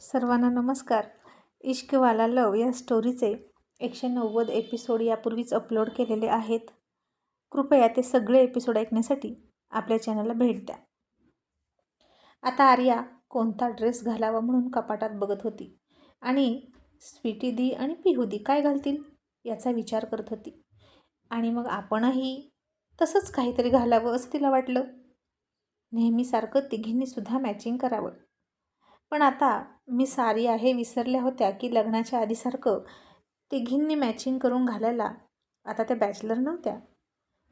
सर्वांना नमस्कार. इश्कवाला लव या स्टोरीचे एकशे नव्वद एपिसोड यापूर्वीच अपलोड केलेले आहेत. कृपया ते सगळे एपिसोड ऐकण्यासाठी आपल्या चॅनलला भेट द्या. आता आर्या कोणता ड्रेस घालावा म्हणून कपाटात बघत होती आणि स्वीटी दी आणि पिहू दी काय घालतील याचा विचार करत होती. आणि मग आपणही तसंच काहीतरी घालावं असं तिला वाटलं. नेहमीसारखं तिघींनीसुद्धा मॅचिंग करावं. पण आता मी सारी आहे विसरल्या होत्या की लग्नाच्या आधीसारखं तिघींनी मॅचिंग करून घालायला आता त्या बॅचलर नव्हत्या.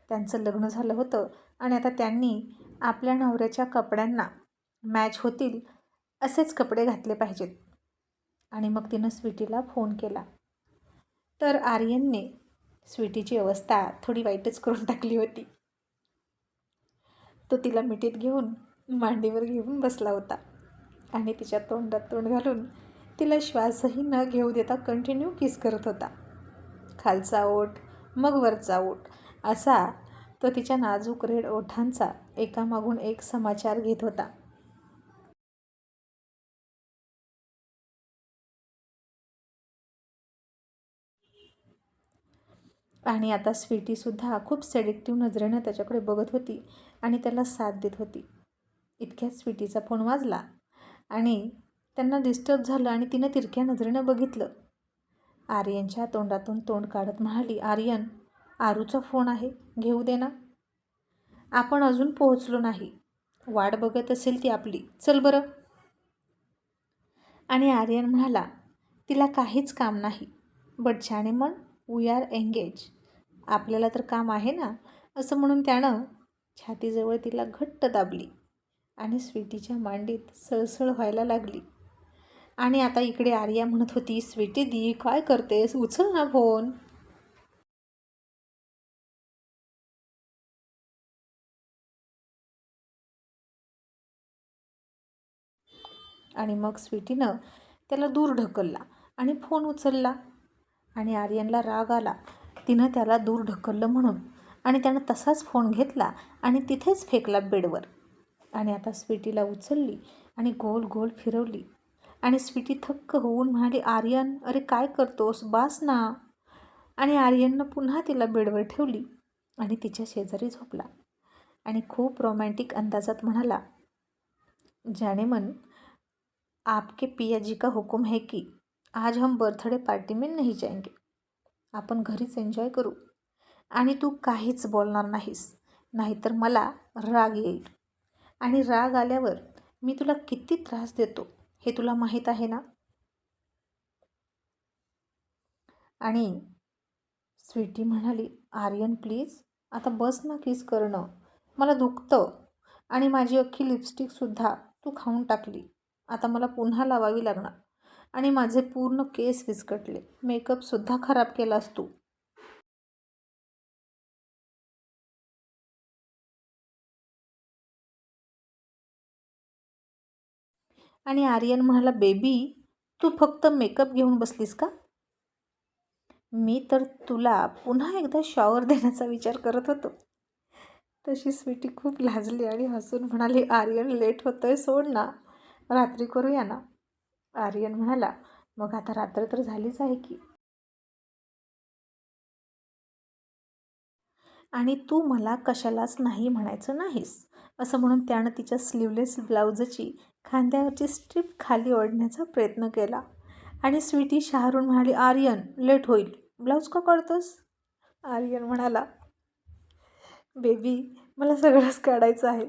त्यांचं लग्न झालं होतं आणि आता त्यांनी आपल्या नवऱ्याच्या कपड्यांना मॅच होतील असेच कपडे घातले पाहिजेत. आणि मग तिनं स्वीटीला फोन केला. तर आर्यनने स्वीटीची अवस्था थोडी वाईटच करून टाकली होती. तो तिला मिठीत घेऊन मांडीवर घेऊन बसला होता. आणि तिच्या तोंडात तोंड घालून तिला श्वासही न घेऊ देता कंटिन्यू किस करत होता. खालचा ओठ मग वरचा ओठ असा तो तिच्या नाजूक रेड ओठांचा एकामागून एक समाचार घेत होता. आणि आता स्वीटीसुद्धा खूप सेडिक्टिव्ह नजरेनं त्याच्याकडे बघत होती आणि त्याला साथ देत होती. इतक्यात स्वीटीचा फोन वाजला. आणि त्यांना डिस्टर्ब झालं आणि तिनं तिरक्या नजरेनं बघितलं. आर्यनच्या तोंडातून तोंड काढत म्हणाली आर्यन आरूचा फोन आहे घेऊ दे ना. आपण अजून पोहोचलो नाही. वाट बघत असेल ती आपली. चल बरं. आणि आर्यन म्हणाला तिला काहीच काम नाही. बट छाने म्हण वी आर एंगेज आपल्याला तर काम आहे ना? असं म्हणून त्यानं छातीजवळ तिला घट्ट दाबली. आणि स्वीटीच्या मांडीत सळसळ व्हायला लागली. आणि आता इकडे आर्या म्हणत होती स्वीटी दी काय करतेस? उचल ना फोन. आणि मग स्वीटीनं त्याला दूर ढकलला आणि फोन उचलला. आणि आर्यनला राग आला. तिनं त्याला दूर ढकललं म्हणून. आणि त्यानं तसाच फोन घेतला आणि तिथेच फेकला बेडवर. आणि आता स्वीटीला उचलली आणि गोल गोल फिरवली. आणि स्वीटी थक्क होऊन म्हणाली आर्यन अरे काय करतोस? बास ना. आणि आर्यननं पुन्हा तिला बेडवर ठेवली आणि तिच्या शेजारी झोपला. आणि खूप रोमॅन्टिक अंदाजात म्हणाला जाने मन आपके पिया जी का हुकुम है की आज हम बर्थडे पार्टी में नहीं जाएंगे. आपण घरीच एन्जॉय करू. आणि तू काहीच बोलणार नाहीस. नाहीतर मला राग येईल. आणि राग आल्यावर मी तुला किती त्रास देतो हे तुला माहीत आहे ना? आणि स्वीटी म्हणाली आर्यन प्लीज आता बस ना किस करणं. मला दुखतं आणि माझी अख्खी लिपस्टिकसुद्धा तू खाऊन टाकली. आता मला पुन्हा लावावी लागणार. आणि माझे पूर्ण केस विस्कटले. मेकअपसुद्धा खराब केलास तू. आणि आर्यन म्हणाला बेबी तू फक्त मेकअप घेऊन बसलीस का? मी तर तुला पुन्हा एकदा शॉवर देण्याचा विचार करत होतो. तशी स्वीटी खूप लाजली आणि हसून म्हणाली आर्यन लेट होतोय सोड ना. रात्री करूया ना. आर्यन म्हणाला मग आता रात्र तर झालीच आहे की. आणि तू मला कशालाच नाही म्हणायचं नाहीस. असं म्हणून त्यानं तिच्या स्लीवलेस ब्लाऊजची खांद्यावरची स्ट्रीप खाली ओढण्याचा प्रयत्न केला. आणि स्वीटी शहारून म्हणाली आर्यन लेट होईल. ब्लाऊज का काढतोस? आर्यन म्हणाला बेबी मला सगळंच काढायचं आहे.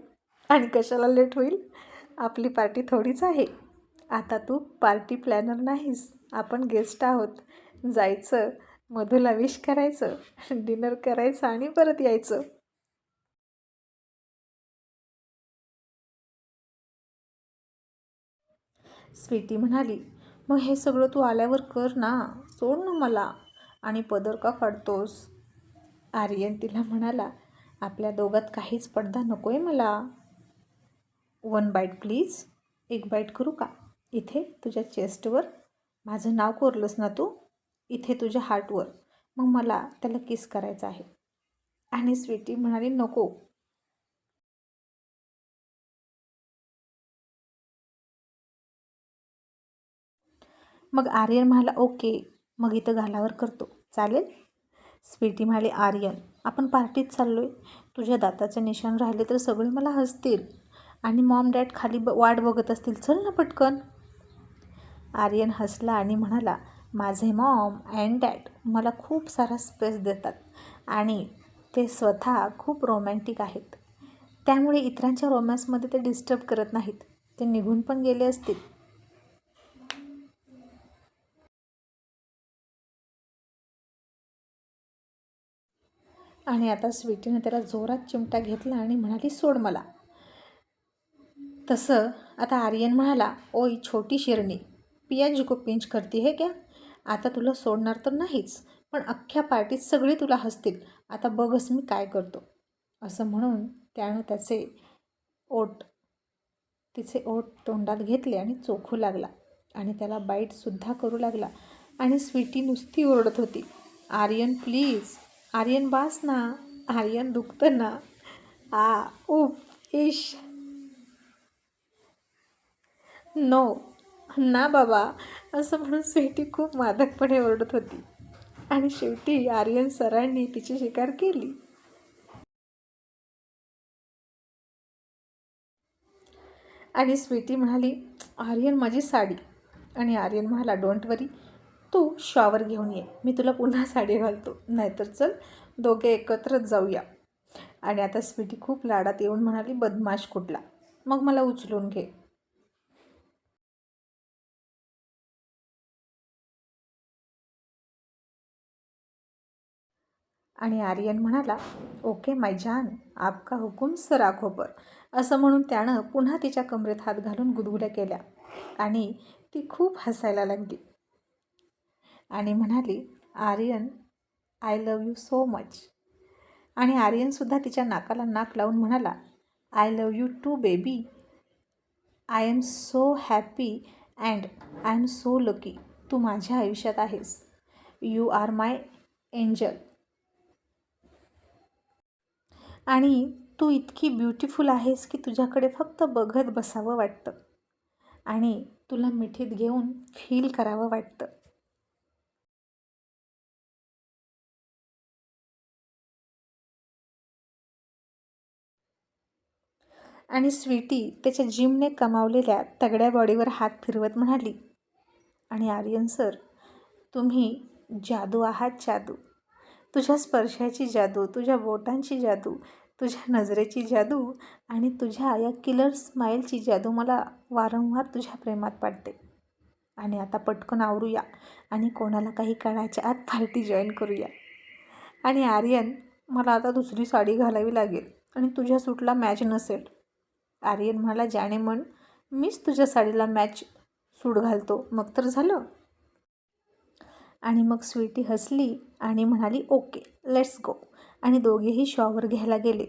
आणि कशाला लेट होईल? आपली पार्टी थोडीच आहे. आता तू पार्टी प्लॅनर नाहीस. आपण गेस्ट आहोत. जायचं मधूला विश करायचं डिनर करायचं आणि परत यायचं. स्वीटी म्हणाली मग हे सगळं तू आल्यावर कर ना सोड ना मला. आणि पदर का काढतोस आर्यन तिला म्हणाला आपल्या दोघात काहीच पडदा नको आहे मला. वन बाईट प्लीज एक बाईट करू का? इथे तुझ्या चेस्टवर माझं नाव कोरलंस ना तू? इथे तुझ्या हार्टवर मग मला त्याला किस करायचं आहे. आणि स्वीटी म्हणाली नको. मग आर्यन म्हणाला ओके मग इथं घालावर करतो. चालेल. स्वीटी म्हणाली आर्यन आपण पार्टीत चाललो आहे तुझ्या दाताचे निशाण राहिले तर सगळे मला हसतील आणि मॉम डॅड खाली ब वाट बघत असतील. चल ना पटकन. आर्यन हसला आणि म्हणाला माझे मॉम अँड डॅड मला खूप सारा स्पेस देतात आणि ते स्वतः खूप रोमॅन्टिक आहेत. त्यामुळे इतरांच्या रोमॅन्समध्ये ते डिस्टर्ब करत नाहीत. ते निघून पण गेले असतील. आणि आता स्वीटीने त्याला जोरात चिमटा घेतला आणि म्हणाली सोड मला. तसं आता आर्यन म्हणाला ओय छोटी शिरणी पिया को पिंच करती हे क्या? आता तुला सोडणार तर नाहीच पण अख्ख्या पार्टीत सगळे तुला हसतील. आता बघच मी काय करतो. असं म्हणून त्यानं त्याचे ओट तिचे ओठ तोंडात घेतले आणि चोखू लागला. आणि त्याला बाईटसुद्धा करू लागला. आणि स्वीटी नुसती ओरडत होती आर्यन प्लीज आर्यन बास ना आर्यन दुखतं ना. आ उफ इश नो ना बाबा असं म्हणून स्वीटी खूप मादकपणे ओरडत होती. आणि शेवटी आर्यन सरांनी तिची शिकार केली. आणि स्वीटी म्हणाली आर्यन माझी साडी. आणि आर्यन म्हणाला डोंट वरी. तू शॉवर घेऊन ये. मी तुला पुन्हा साडी घालतो. नाहीतर चल दोघे एकत्रच जाऊया. आणि आता स्वीटी खूप लाडात येऊन म्हणाली बदमाश कुठला? मग मला उचलून घे. आणि आर्यन म्हणाला ओके माय जान आपका हुकुम सरा खोपर असं म्हणून त्यानं पुन्हा तिच्या कमरेत हात घालून गुदगुल्या केल्या. आणि ती खूप हसायला लागली. आणि म्हणाली Aryan I love you so much. आणि आर्यनसुद्धा तिच्या नाकाला नाक लावून म्हणाला I love you too baby. I am so happy and I am so lucky. तू माझ्या आयुष्यात आहेस. You are my angel. आणि तू इतकी ब्युटिफुल आहेस की तुझ्याकडे फक्त बघत बसावं वाटतं आणि तुला मिठीत घेऊन फील करावं वाटतं. आणि स्वीटी त्याच्या जिमने कमावलेल्या तगड्या बॉडीवर हात फिरवत म्हणाली आणि आर्यन सर तुम्ही जादू आहात जादू. तुझ्या स्पर्शाची जादू तुझ्या बोटांची जादू तुझ्या नजरेची जादू आणि तुझ्या या किलर स्माईलची जादू मला वारंवार तुझ्या प्रेमात पाडते. आणि आता पटकन आवरूया आणि कोणाला काही काळाच्या आत पार्टी जॉईन करूया. आणि आर्यन मला आता दुसरी साडी घालावी लागेल आणि तुझ्या सूटला मॅच नसेल. आर्यन म्हणाला ज्याने म्हण मीच तुझ्या साडीला मॅच सूट घालतो. मग तर झालं. आणि मग स्वीटी हसली आणि म्हणाली ओके लेट्स गो आणि दोघेही शॉवर घ्यायला गेले.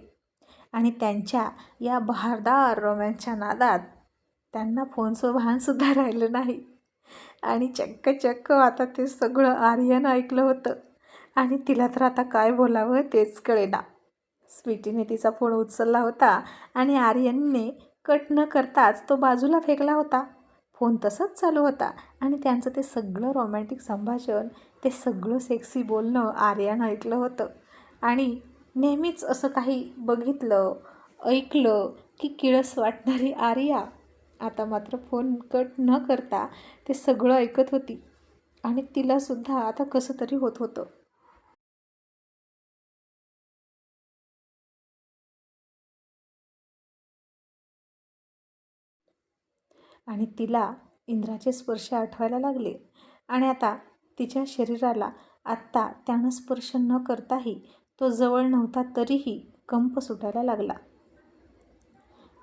आणि त्यांच्या या बहारदार रोमॅन्सच्या नादात त्यांना फोनचं भानसुद्धा राहिलं नाही. आणि चक्क चक्क आता ते सगळं आर्यन ऐकलं होतं. आणि तिला तर आता काय बोलावं तेच कळेना. स्वीटीने तिचा फोन उचलला होता आणि आर्यनने कट न करताच तो बाजूला फेकला होता. फोन तसाच चालू होता आणि त्यांचं ते सगळं रोमॅन्टिक संभाषण ते सगळं सेक्सी बोलणं आर्यानं ऐकलं होतं. आणि नेहमीच असं काही बघितलं ऐकलं की किळस वाटणारी आर्या आता मात्र फोन कट न करता ते सगळं ऐकत होती. आणि तिलासुद्धा आता कसं तरी होत होतं. आणि तिला इंद्राचे स्पर्श आठवायला लागले. आणि आता तिच्या शरीराला आत्ता त्यानं स्पर्श न करताही तो जवळ नव्हता तरीही कंप सुटायला लागला.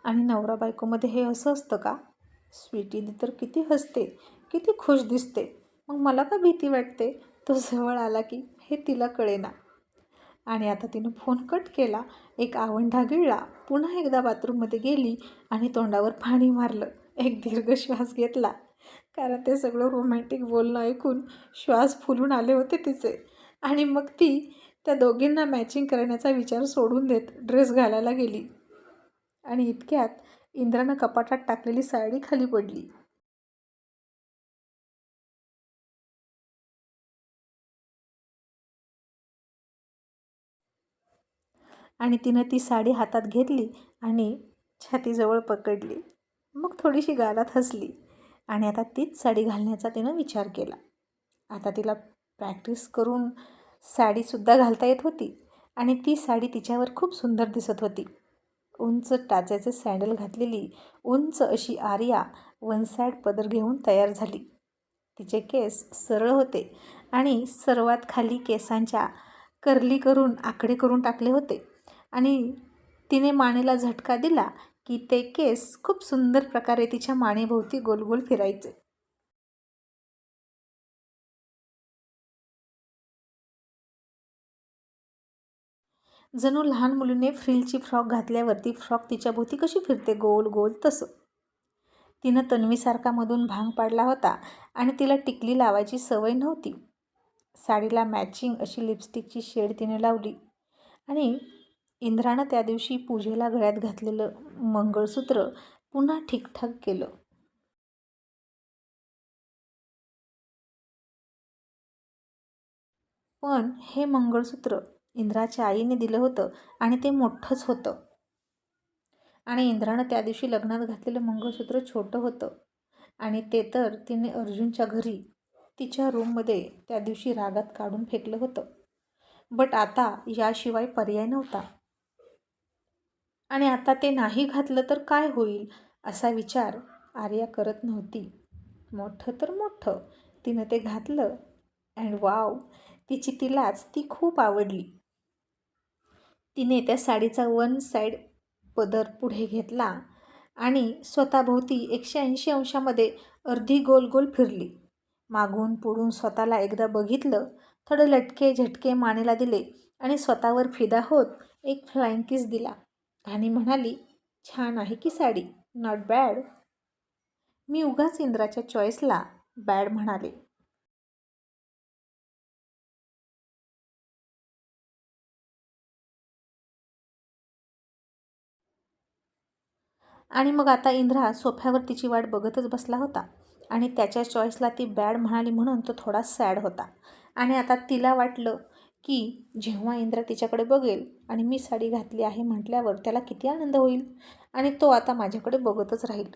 आणि नवरा बायकोमध्ये हे असं असतं का? स्वीटीने तर किती हसते किती खुश दिसते. मग मला का भीती वाटते? तो जवळ आला की हे तिला कळेना. आणि आता तिनं फोन कट केला. एक आवंढा गिळला. पुन्हा एकदा बाथरूममध्ये गेली आणि तोंडावर पाणी मारलं. एक दीर्घ श्वास घेतला. कारण ते सगळं रोमॅन्टिक बोलणं ऐकून श्वास फुलून आले होते तिचे. आणि मग ती त्या दोघींना मॅचिंग करण्याचा विचार सोडून देत ड्रेस घालायला गेली. आणि इतक्यात इंद्रानं कपाटात टाकलेली साडी खाली पडली. आणि तिनं ती साडी हातात घेतली आणि छातीजवळ पकडली. मग थोडीशी गालात हसली आणि आता तीच साडी घालण्याचा तिनं विचार केला. आता तिला प्रॅक्टिस करून साडीसुद्धा घालता येत होती आणि ती साडी तिच्यावर खूप सुंदर दिसत होती. उंच टाचाचे सँडल घातलेली उंच अशी आर्या वन साईड पदर घेऊन तयार झाली. तिचे केस सरळ होते आणि सर्वात खाली केसांच्या कर्ली करून आकडे करून टाकले होते आणि तिने मानेला झटका दिला की ते केस खूप सुंदर प्रकारे तिच्या मानेभोवती गोलगोल फिरायचे. जणू लहान मुलीने फ्रिलची फ्रॉक घातल्यावरती फ्रॉक तिच्या भोवती कशी फिरते गोल गोल तसं. तिनं तन्वीसारखा मधून भांग पाडला होता आणि तिला टिकली लावायची सवय नव्हती. साडीला मॅचिंग अशी लिपस्टिकची शेड तिने लावली आणि इंद्रानं त्या दिवशी पूजेला गळ्यात घातलेलं मंगळसूत्र पुन्हा ठीकठाक केलं. पण हे मंगळसूत्र इंद्राच्या आईने दिलं होतं आणि ते मोठंच होतं. आणि इंद्रानं त्या दिवशी लग्नात घातलेलं मंगळसूत्र छोटं होतं. आणि ते तर तिने अर्जुनच्या घरी तिच्या रूममध्ये त्या दिवशी रागात काढून फेकलं होतं. बट आता याशिवाय पर्याय नव्हता. आणि आता ते नाही घातलं तर काय होईल? असा विचार आर्या करत नव्हती. मोठं तर मोठं. तिनं ते घातलं. अँड वाव तिची तिलाच ती खूप आवडली. तिने त्या साडीचा वन साईड पदर पुढे घेतला आणि स्वतःभोवती एकशे ऐंशी अंशामध्ये अर्धी गोल गोल फिरली. मागून पुढून स्वतःला एकदा बघितलं थोडं लटके झटके मानेला दिले आणि स्वतःवर फिदा होत एक फ्लाईंग किस दिला. आणि म्हणाली छान आहे की साडी नॉट बॅड मी उगाच इंद्राच्या चॉईसला बॅड म्हणाले. आणि मग आता इंद्रा सोफ्यावर तिची वाट बघतच बसला होता आणि त्याच्या चॉईसला ती बॅड म्हणाली म्हणून तो थोडा सॅड होता. आणि आता तिला वाटलं की जेव्हा इंद्रा तिच्याकडे बघेल आणि मी साडी घातली आहे म्हटल्यावर त्याला किती आनंद होईल? आणि तो आता माझ्याकडे बघतच राहील.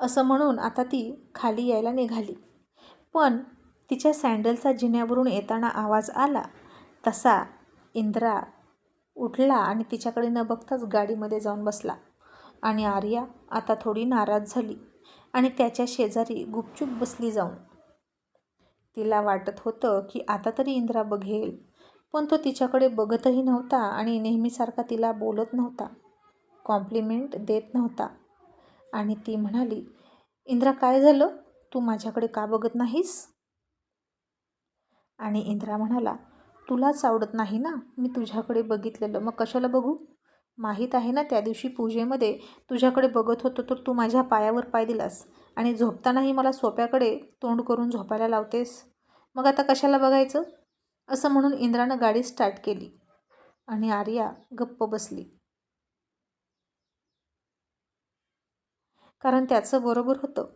असं म्हणून आता ती खाली यायला निघाली. पण तिच्या सँडलचा जिन्यावरून येताना आवाज आला. तसा इंद्रा उठला आणि तिच्याकडे न बघताच गाडीमध्ये जाऊन बसला. आणि आर्या आता थोडी नाराज झाली आणि त्याच्या शेजारी गुपचूप बसली जाऊन. तिला वाटत होतं की आता तरी इंद्रा बघेल पण तो तिच्याकडे बघतही नव्हता आणि नेहमीसारखा तिला बोलत नव्हता कॉम्प्लिमेंट देत नव्हता. आणि ती म्हणाली इंद्रा काय झालं? तू माझ्याकडे का बघत नाहीस? आणि इंद्रा म्हणाला तुलाच आवडत नाही ना? मी तुझ्याकडे बघितलेलं. मग कशाला बघू? माहीत आहे ना त्या दिवशी पूजेमध्ये तुझ्याकडे बघत होतो तर तू माझ्या पायावर पाय दिलास. आणि झोपतानाही मला सोप्याकडे तोंड करून झोपायला लावतेस. मग आता कशाला बघायचं? असं म्हणून इंद्रानं गाडी स्टार्ट केली. आणि आर्या गप्प बसली. कारण त्याचं बरोबर होतं.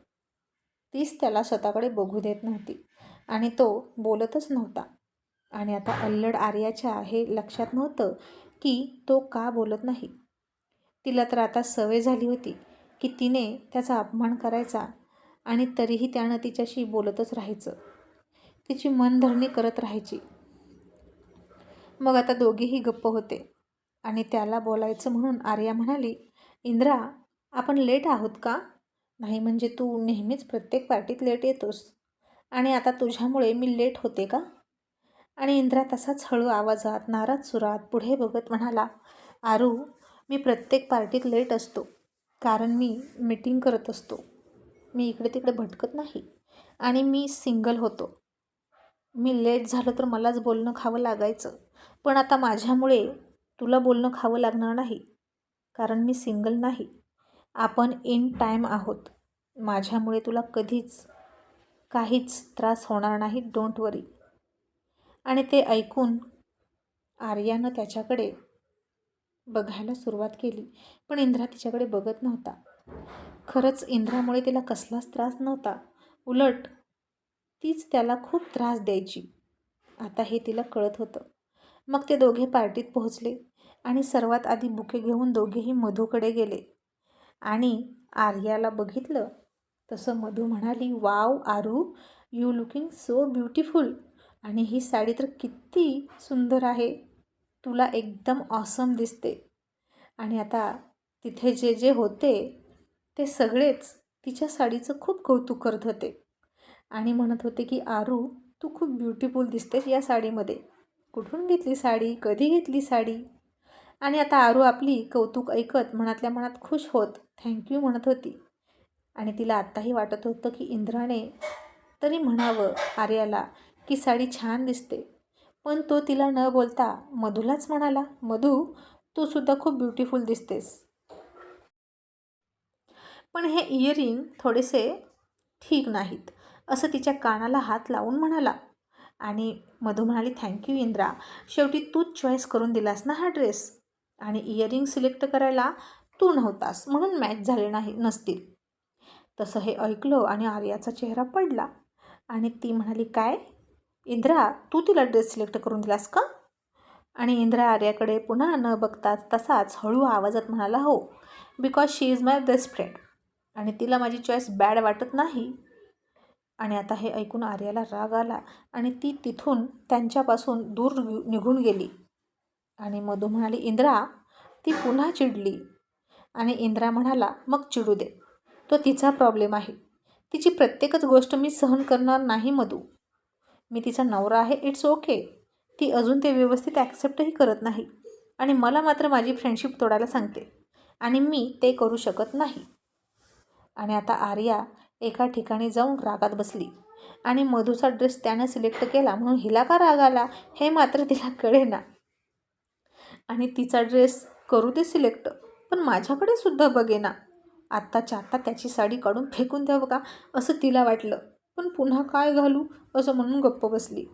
तीच त्याला स्वतःकडे बघू देत नव्हती. आणि तो बोलतच नव्हता. आणि आता अल्लड आर्याच्या हे लक्षात नव्हतं की तो का बोलत नाही. तिला तर आता सवय झाली होती की तिने त्याचा अपमान करायचा आणि तरीही त्यानं तिच्याशी बोलतच राहायचं. तिची मनधरणी करत राहायची. मग आता दोघेही गप्प होते आणि त्याला बोलायचं म्हणून आर्या म्हणाली इंद्रा आपण लेट आहोत का? नाही म्हणजे तू नेहमीच प्रत्येक पार्टीत लेट येतोस आणि आता तुझ्यामुळे मी लेट होते का? आणि इंद्रा तसाच हळू आवाजात नाराज सुरात पुढे बघत म्हणाला आरू मी प्रत्येक पार्टीत लेट असतो. कारण मी मीटिंग करत असतो. मी इकडे तिकडे भटकत नाही. आणि मी सिंगल होतो. मी लेट झालं तर मलाच बोलणं खावं लागायचं. पण आता माझ्यामुळे तुला बोलणं खावं लागणार नाही. कारण मी सिंगल नाही. आपण इन टाईम आहोत. माझ्यामुळे तुला कधीच काहीच त्रास होणार नाही. Don't worry. आणि ते ऐकून आर्यानं त्याच्याकडे बघायला सुरुवात केली. पण इंद्रा तिच्याकडे बघत नव्हता. खरंच इंद्रामुळे तिला कसलाच त्रास नव्हता. उलट तीच त्याला खूप त्रास द्यायची. आता हे तिला कळत होतं. मग ते दोघे पार्टीत पोहोचले आणि सर्वात आधी बुके घेऊन दोघेही मधूकडे गेले. आणि आर्याला बघितलं तसं मधू म्हणाली wow Aru you looking so beautiful. आणि ही साडी तर किती सुंदर आहे. तुला एकदम ऑसम दिसते. आणि आता तिथे जे जे होते ते सगळेच तिच्या साडीचं खूप कौतुक करत होते. आणि म्हणत होते की आरू तू खूप ब्युटिफुल दिसतेस या साडीमध्ये. कुठून घेतली साडी? कधी घेतली साडी? आणि आता आरू आपली कौतुक ऐकत मनातल्या मनात खुश होत थँक्यू म्हणत होती. आणि तिला आत्ताही वाटत होतं की इंद्राने तरी म्हणावं आर्याला की साडी छान दिसते. पण तो तिला न बोलता मधूलाच म्हणाला मधू तू सुद्धा खूप ब्युटिफुल दिसतेस. पण हे इयरिंग थोडेसे ठीक नाहीत असं तिच्या कानाला हात लावून म्हणाला. आणि मधू म्हणाली थँक्यू इंद्रा. शेवटी तूच चॉईस करून दिलास ना हा ड्रेस आणि इयरिंग सिलेक्ट करायला तू नव्हतास म्हणून मॅच झाले नाही नसतील. तसं हे ऐकलं आणि आर्याचा चेहरा पडला. आणि ती म्हणाली काय? इंद्रा तू तिला ड्रेस सिलेक्ट करून दिलास का? आणि इंद्रा आर्याकडे पुन्हा न बघताच तसाच हळू आवाजात म्हणाला हो because she is my best friend आणि तिला माझी चॉईस बॅड वाटत नाही. आणि आता हे ऐकून आर्याला राग आला आणि ती तिथून त्यांच्यापासून दूर निघून गेली. आणि मधू म्हणाली इंद्रा ती पुन्हा चिडली. आणि इंद्रा म्हणाला मग चिडू दे. तो तिचा प्रॉब्लेम आहे. तिची प्रत्येकच गोष्ट मी सहन करणार नाही मधू. मी तिचा नवरा आहे इट्स ओके ती अजून ते व्यवस्थित ॲक्सेप्टही करत नाही. आणि मला मात्र माझी फ्रेंडशिप तोडायला सांगते. आणि मी ते करू शकत नाही. आणि आता आर्या एका ठिकाणी जाऊन रागात बसली. आणि मधूचा ड्रेस त्यानं सिलेक्ट केला म्हणून हिला का राग आला? हे मात्र तिला कळेना. आणि तिचा ड्रेस करू दे सिलेक्ट पण माझ्याकडे सुद्धा बघेना. आत्ताच्या आत्ता त्याची साडी काढून फेकून द्यावं का? असं तिला वाटलं. पण पुन्हा काय घालू असं म्हणून गप्प बसली.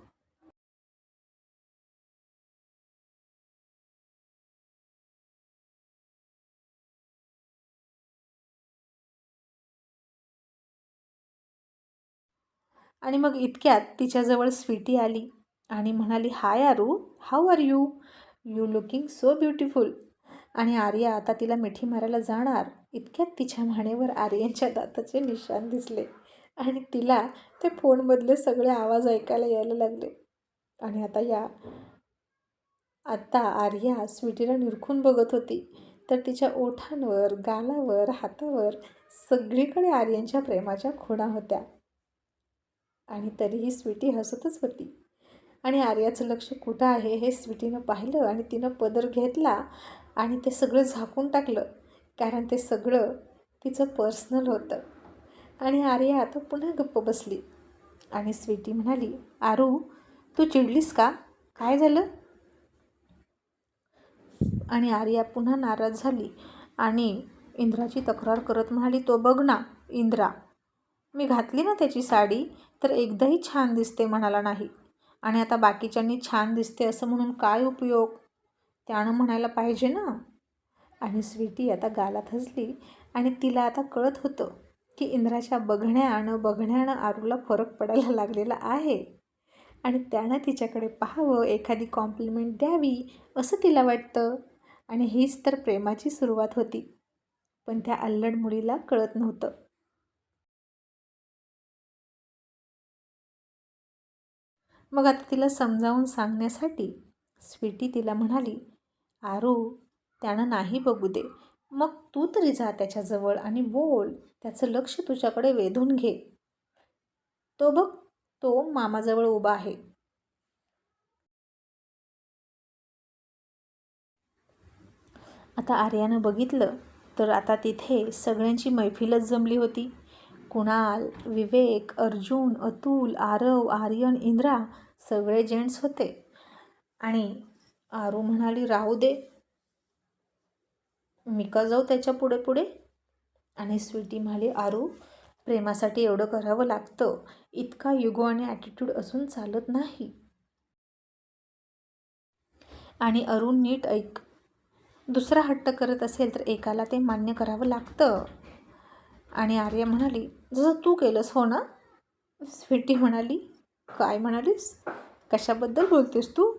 आणि मग इतक्यात तिच्याजवळ स्वीटी आली आणि म्हणाली hi Aru how are you? You looking so beautiful. आणि आर्या आता तिला मिठी मारायला जाणार इतक्यात तिच्या म्हणेवर आर्यांच्या दाताचे निशाण दिसले. आणि तिला ते फोनमधले सगळे आवाज ऐकायला यायला लागले. आणि आता या आत्ता आर्या स्वीटीला निरखून बघत होती. तर तिच्या ओठांवर गालावर हातावर सगळीकडे आर्यांच्या प्रेमाच्या खुणा होत्या. आणि तरीही स्वीटी हसतच होती. आणि आर्याचं लक्ष कुठं आहे हे स्वीटीनं पाहिलं आणि तिनं पदर घेतला आणि ते सगळं झाकून टाकलं. कारण ते सगळं तिचं पर्सनल होतं. आणि आर्या आता पुन्हा गप्प बसली. आणि स्वीटी म्हणाली आरू तू चिडलीस का? काय झालं? आणि आर्या पुन्हा नाराज झाली आणि इंद्राची तक्रार करत म्हणाली तो बघ ना इंद्रा मी घातली ना त्याची साडी तर एकदाही छान दिसते म्हणाला नाही. आणि आता बाकीच्यांनी छान दिसते असं म्हणून काय उपयोग? त्यानं म्हणायला पाहिजे ना. आणि स्वीटी आता गालात हसली आणि तिला आता कळत होतं की इंद्राच्या बघण्यानं बघण्यानं आरूला फरक पडायला लागलेला आहे. आणि त्यानं तिच्याकडे पाहावं एखादी कॉम्प्लिमेंट द्यावी असं तिला वाटतं. आणि हीच तर प्रेमाची सुरुवात होती. पण त्या अल्लड मुलीला कळत नव्हतं. मग आता तिला समजावून सांगण्यासाठी स्वीटी तिला म्हणाली आरू त्यानं नाही बघू दे. मग तू तरी जा त्याच्याजवळ आणि बोल त्याचं लक्ष तुझ्याकडे वेधून घे. तो बघ तो मामाजवळ उभा आहे. आता आर्यानं बघितलं तर आता तिथे सगळ्यांची मैफिलच जमली होती. कुणाल विवेक अर्जुन अतुल आरव आर्यन इंद्रा सगळे जेंट्स होते. आणि आरू म्हणाली राहू दे. मी का जाऊ त्याच्या पुढे पुढे. आणि स्वीटी म्हणाली आरू प्रेमासाठी एवढं करावं लागतं. इतका युगो आणि ॲटिट्यूड असून चालत नाही. आणि अरुण नीट ऐक. दुसरा हट्ट करत असेल तर एकाला ते मान्य करावं लागतं. आणि आर्या म्हणाली जसं तू केलंस हो ना? स्वीटी म्हणाली काय म्हणालीस? कशाबद्दल बोलतेस तू?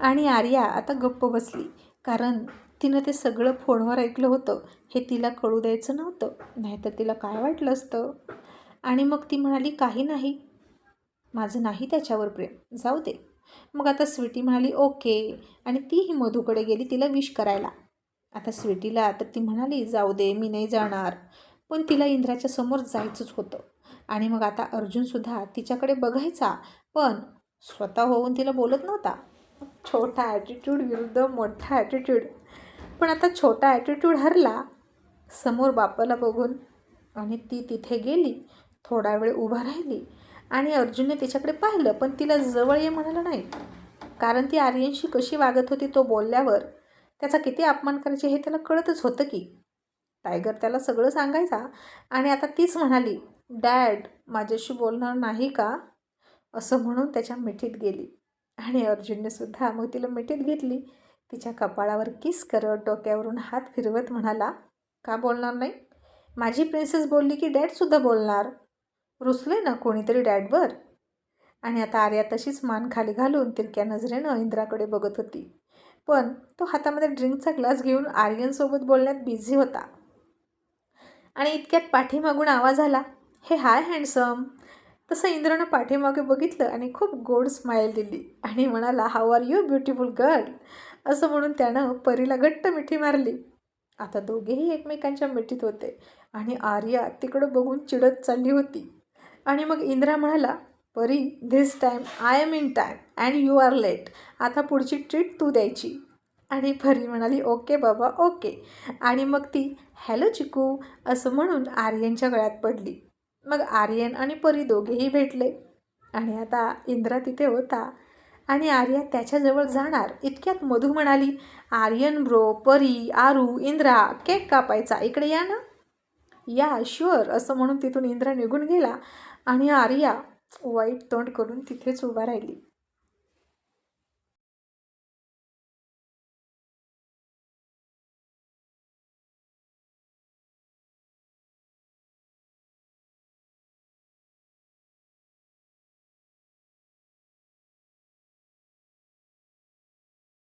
आणि आर्या आता गप्प बसली कारण तिनं ते सगळं फोनवर ऐकलं होतं. हे तिला कळू द्यायचं नव्हतं. नाहीतर तिला काय वाटलं असतं? आणि मग ती म्हणाली काही नाही. माझं नाही त्याच्यावर प्रेम. जाऊ दे. मग आता स्वीटी म्हणाली ओके. आणि तीही मधूकडे गेली तिला विश करायला. आता स्वीटीला तर ती म्हणाली जाऊ दे मी नाही जाणार. पण तिला इंद्राच्या समोर जायचंच होतं. आणि मग आता अर्जुनसुद्धा तिच्याकडे बघायचा पण स्वतः होऊन तिला बोलत नव्हता. छोटा ॲटिट्यूड विरुद्ध मोठा ॲटिट्यूड पण आता छोटा ॲटिट्यूड हरला समोर बापाला बघून आणि ती तिथे गेली थोडा वेळ उभा राहिली आणि अर्जुनने तिच्याकडे पाहिलं पण तिला जवळ ये म्हणाला नाही. कारण ती आर्यनशी कशी वागत होती तो बोलल्यावर त्याचा किती अपमान करायचे हे त्याला कळतच होतं की. टायगर त्याला सगळं सांगायचा आणि आता तीच म्हणाली डॅड माझ्याशी बोलणार नाही का? असं म्हणून त्याच्या मिठीत गेली. आणि अर्जुनने सुद्धा मग तिला मिठीत घेतली. तिच्या कपाळावर किस करत डोक्यावरून हात फिरवत म्हणाला का बोलणार नाही? माझी प्रिन्सेस बोलली की डॅडसुद्धा बोलणार. रुसले ना कोणीतरी डॅडवर आणि आता आर्या तशीच मान खाली घालून तिरक्या नजरेनं इंद्राकडे बघत होती. पण तो हातामध्ये ड्रिंकचा ग्लास घेऊन आर्यनसोबत बोलण्यात बिझी होता. आणि इतक्यात पाठीमागून आवाज आला हे हाय हँडसम तसं इंद्रानं पाठीमागे बघितलं आणि खूप गोड स्माईल दिली आणि म्हणाला how are you beautiful girl असं म्हणून त्यानं परीला घट्ट मिठी मारली. आता दोघेही एकमेकांच्या मिठीत होते आणि आर्या तिकडं बघून चिडत चालली होती. आणि मग इंद्रा म्हणाला Pari this time I am in time and you are late आता पुढची ट्रीट तू द्यायची. आणि परी म्हणाली ओके बाबा ओके. आणि मग ती हॅलो चिकू असं म्हणून आर्यनच्या गळ्यात पडली. मग आर्यन आणि परी दोघेही भेटले. आणि आता इंद्रा तिथे होता. आणि आर्या त्याच्याजवळ जाणार. इतक्यात मधू म्हणाली आर्यन ब्रो परी आरू इंद्रा केक कापायचा. इकडे या ना. या शुअर असं म्हणून तिथून इंद्रा निघून गेला आणि आर्या वाईट तोंड करून तिथेच उभा राहिली.